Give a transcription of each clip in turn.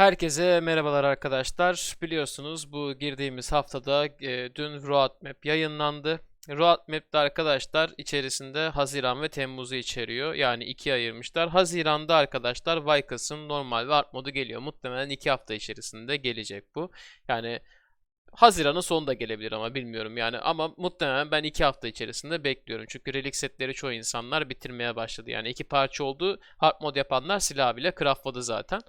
Herkese merhabalar arkadaşlar. Biliyorsunuz bu girdiğimiz haftada e, dün Roadmap yayınlandı. Roadmap'te arkadaşlar içerisinde Haziran ve Temmuz'u içeriyor. Yani ikiye ayırmışlar. Haziran'da arkadaşlar Vikas'ın normal ve art modu geliyor. Muhtemelen iki hafta içerisinde gelecek bu. Yani Haziran'ın sonunda gelebilir ama bilmiyorum yani. Ama muhtemelen ben iki hafta içerisinde bekliyorum. Çünkü relic setleri çoğu insanlar bitirmeye başladı. Yani iki parça oldu. Hard mod yapanlar silah bile craftladı zaten.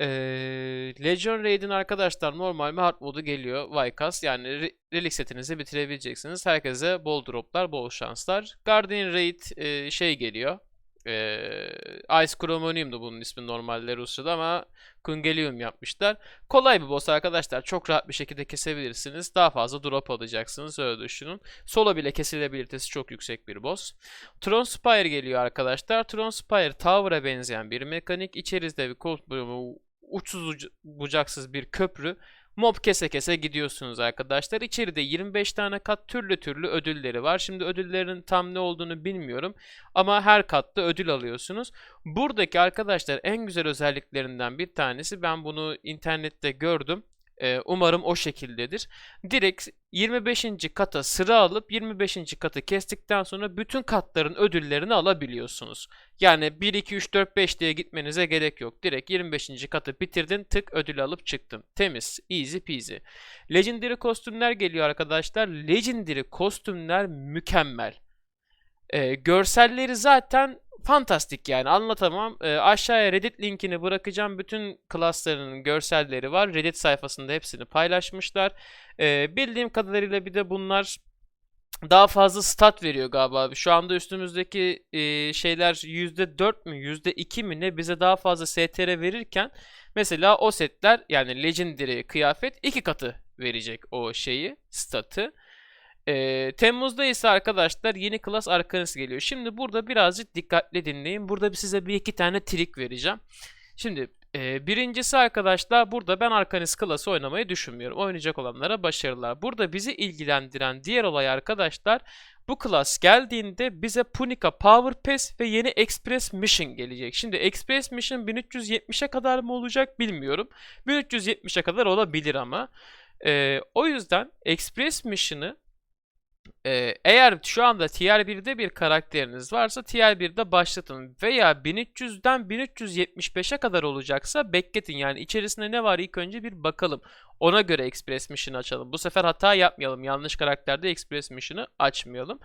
Ee, Legion Raid'in arkadaşlar normal mi hard modu geliyor Vykas. Yani re- relic setinizi bitirebileceksiniz. Herkese bol droplar, bol şanslar. Guardian Raid e, şey geliyor. Ee, Ice Chromonium'du bunun ismi normalde Rusya'da ama Kungelium yapmışlar. Kolay bir boss arkadaşlar. Çok rahat bir şekilde kesebilirsiniz. Daha fazla drop alacaksınız öyle düşünün. Solo bile kesilebilitesi çok yüksek bir boss. Tron Spire geliyor arkadaşlar. Tron Spire Tower'a benzeyen bir mekanik. İçerisinde bir bölümü uçsuz bucaksız bir köprü. Mob kese kese gidiyorsunuz arkadaşlar. İçeride 25 tane kat türlü türlü ödülleri var. Şimdi ödüllerin tam ne olduğunu bilmiyorum. Ama her katta ödül alıyorsunuz. Buradaki arkadaşlar en güzel özelliklerinden bir tanesi. Ben bunu internette gördüm. Ee, umarım o şekildedir. Direkt 25. kata sıra alıp 25. katı kestikten sonra bütün katların ödüllerini alabiliyorsunuz. Yani 1, 2, 3, 4, 5 diye gitmenize gerek yok. Direkt 25. katı bitirdin tık ödül alıp çıktın. Temiz, easy peasy. Legendary kostümler geliyor arkadaşlar. Legendary kostümler mükemmel. Ee, görselleri zaten fantastik yani anlatamam. Ee, aşağıya Reddit linkini bırakacağım. Bütün klaslarının görselleri var. Reddit sayfasında hepsini paylaşmışlar. Ee, bildiğim kadarıyla bir de bunlar daha fazla stat veriyor galiba. Şu anda üstümüzdeki e, şeyler %4 mü %2 mi ne bize daha fazla STR verirken mesela o setler yani Legendary kıyafet iki katı verecek o şeyi statı. Ee, Temmuz'da ise arkadaşlar yeni klas Arcanist geliyor. Şimdi burada birazcık dikkatli dinleyin. Burada size bir iki tane trik vereceğim. Şimdi e, birincisi arkadaşlar burada ben Arcanist klası oynamayı düşünmüyorum. Oynayacak olanlara başarılar. Burada bizi ilgilendiren diğer olay arkadaşlar bu klas geldiğinde bize Punica Power Pass ve yeni Express Mission gelecek. Şimdi Express Mission 1370'e kadar mı olacak bilmiyorum. 1370'e kadar olabilir ama. Ee, o yüzden Express Mission'ı ee, eğer şu anda Tier 1'de bir karakteriniz varsa Tier 1'de başlatın veya 1300'den 1375'e kadar olacaksa bekletin yani içerisinde ne var ilk önce bir bakalım. Ona göre Express Mission açalım. Bu sefer hata yapmayalım. Yanlış karakterde Express Mission'ı açmayalım.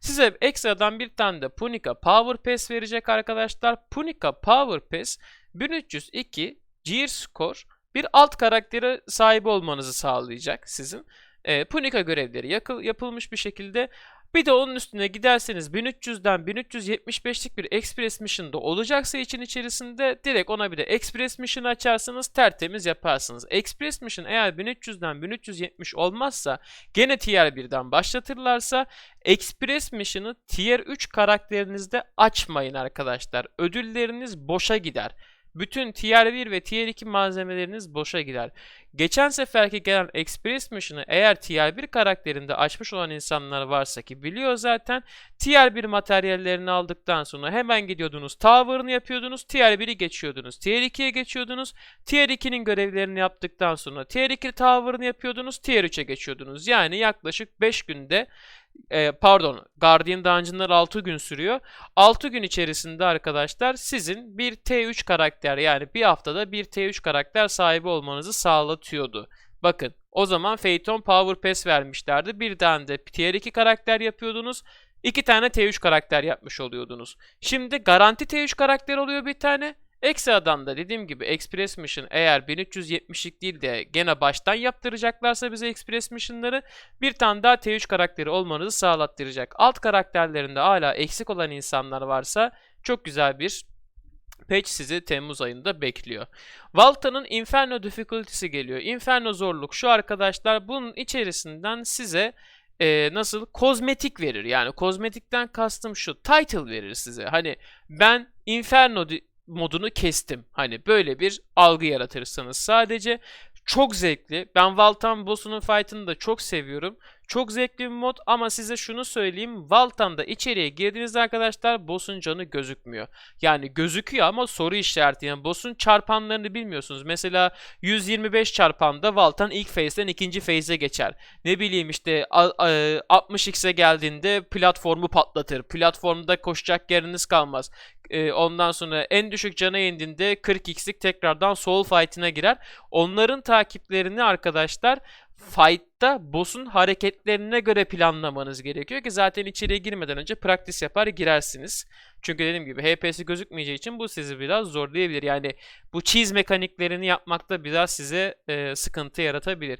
Size ekstradan bir tane de Punica Power Pass verecek arkadaşlar. Punica Power Pass 1302 Gear Score bir alt karaktere sahip olmanızı sağlayacak sizin e, Punica görevleri yakıl, yapılmış bir şekilde. Bir de onun üstüne giderseniz 1300'den 1375'lik bir Express Mission'da olacaksa için içerisinde direkt ona bir de Express Mission açarsınız tertemiz yaparsınız. Express Mission eğer 1300'den 1370 olmazsa gene Tier 1'den başlatırlarsa Express Mission'ı Tier 3 karakterinizde açmayın arkadaşlar. Ödülleriniz boşa gider. Bütün Tier 1 ve Tier 2 malzemeleriniz boşa gider. Geçen seferki gelen Express Mission'ı eğer Tier 1 karakterinde açmış olan insanlar varsa ki biliyor zaten Tier 1 materyallerini aldıktan sonra hemen gidiyordunuz Tower'ını yapıyordunuz Tier 1'i geçiyordunuz Tier 2'ye geçiyordunuz Tier 2'nin görevlerini yaptıktan sonra Tier 2 Tower'ını yapıyordunuz Tier 3'e geçiyordunuz yani yaklaşık 5 günde e, pardon Guardian Dungeon'lar 6 gün sürüyor 6 gün içerisinde arkadaşlar sizin bir T3 karakter yani bir haftada bir T3 karakter sahibi olmanızı sağlatıyordu. Bakın o zaman Phaeton Power Pass vermişlerdi. Bir tane de Tier 2 karakter yapıyordunuz. İki tane T3 karakter yapmış oluyordunuz. Şimdi garanti T3 karakter oluyor bir tane. Ekstradan da dediğim gibi Express Mission eğer 1370'lik değil de gene baştan yaptıracaklarsa bize Express Mission'ları bir tane daha T3 karakteri olmanızı sağlattıracak. Alt karakterlerinde hala eksik olan insanlar varsa çok güzel bir patch sizi Temmuz ayında bekliyor. Valta'nın Inferno difficulty'si geliyor. Inferno zorluk şu arkadaşlar bunun içerisinden size e, nasıl kozmetik verir. Yani kozmetikten kastım şu title verir size. Hani ben Inferno modunu kestim. Hani böyle bir algı yaratırsınız sadece. Çok zevkli. Ben Valtan boss'unun fight'ını da çok seviyorum. Çok zevkli bir mod ama size şunu söyleyeyim. Valtan'da içeriye girdiğinizde arkadaşlar boss'un canı gözükmüyor. Yani gözüküyor ama soru işareti. Yani boss'un çarpanlarını bilmiyorsunuz. Mesela 125 çarpanda Valtan ilk phase'den ikinci phase'e geçer. Ne bileyim işte a- a- 60x'e geldiğinde platformu patlatır. Platformda koşacak yeriniz kalmaz. E, ondan sonra en düşük cana indiğinde 40x'lik tekrardan soul fight'ine girer. Onların takiplerini arkadaşlar fight'ta boss'un hareketlerine göre planlamanız gerekiyor ki zaten içeriye girmeden önce practice yapar girersiniz. Çünkü dediğim gibi HP'si gözükmeyeceği için bu sizi biraz zorlayabilir. Yani bu cheese mekaniklerini yapmakta biraz size e, sıkıntı yaratabilir.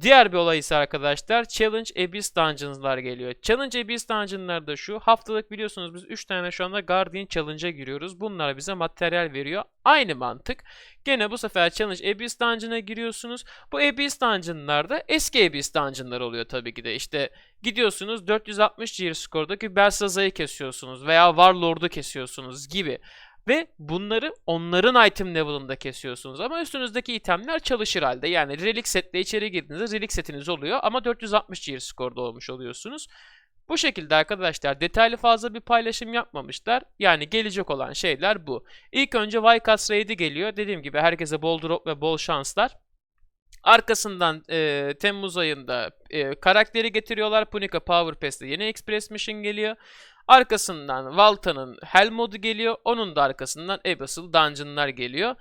Diğer bir olay ise arkadaşlar Challenge Abyss Dungeons'lar geliyor. Challenge Abyss Dungeon'lar da şu. Haftalık biliyorsunuz biz 3 tane şu anda Guardian Challenge'a giriyoruz. Bunlar bize materyal veriyor. Aynı mantık. Gene bu sefer Challenge Abyss Dungeon'a giriyorsunuz. Bu Abyss Dungeon'larda eski Abyss Dungeon'lar oluyor tabii ki de. İşte gidiyorsunuz 460 GR skordaki Belsaza'yı kesiyorsunuz veya Warlord'u kesiyorsunuz gibi. Ve bunları onların item level'ında kesiyorsunuz. Ama üstünüzdeki itemler çalışır halde. Yani relic setle içeri girdiğinizde relic setiniz oluyor ama 460 GR skorda olmuş oluyorsunuz. Bu şekilde arkadaşlar detaylı fazla bir paylaşım yapmamışlar. Yani gelecek olan şeyler bu. İlk önce Vycast Raid'i geliyor. Dediğim gibi herkese bol drop ve bol şanslar. Arkasından e, Temmuz ayında e, karakteri getiriyorlar. Punika Power Pass'te yeni Express Mission geliyor. Arkasından Valta'nın Hell modu geliyor. Onun da arkasından Abyssal Dungeon'lar geliyor.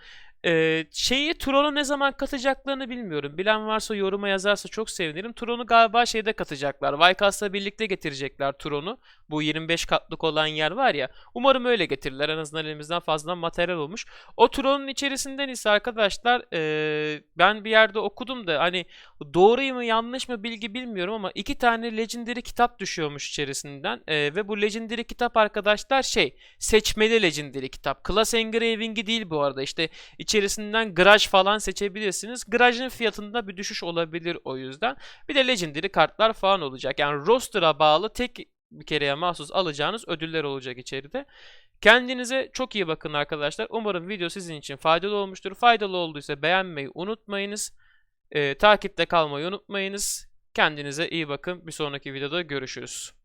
Ee, şeyi Tron'u ne zaman katacaklarını bilmiyorum. Bilen varsa yoruma yazarsa çok sevinirim. Tron'u galiba şeyde katacaklar. Vycast'la birlikte getirecekler Tron'u. Bu 25 katlık olan yer var ya. Umarım öyle getirirler. En azından elimizden fazladan materyal olmuş. O Tron'un içerisinden ise arkadaşlar ee, ben bir yerde okudum da hani doğru mu yanlış mı bilgi bilmiyorum ama iki tane Legendary kitap düşüyormuş içerisinden. Ee, ve bu Legendary kitap arkadaşlar şey seçmeli Legendary kitap. Class Engraving'i değil bu arada. İşte İçerisinden Graj falan seçebilirsiniz. Graj'ın fiyatında bir düşüş olabilir o yüzden. Bir de Legendary kartlar falan olacak. Yani roster'a bağlı tek bir kereye mahsus alacağınız ödüller olacak içeride. Kendinize çok iyi bakın arkadaşlar. Umarım video sizin için faydalı olmuştur. Faydalı olduysa beğenmeyi unutmayınız. Ee, takipte kalmayı unutmayınız. Kendinize iyi bakın. Bir sonraki videoda görüşürüz.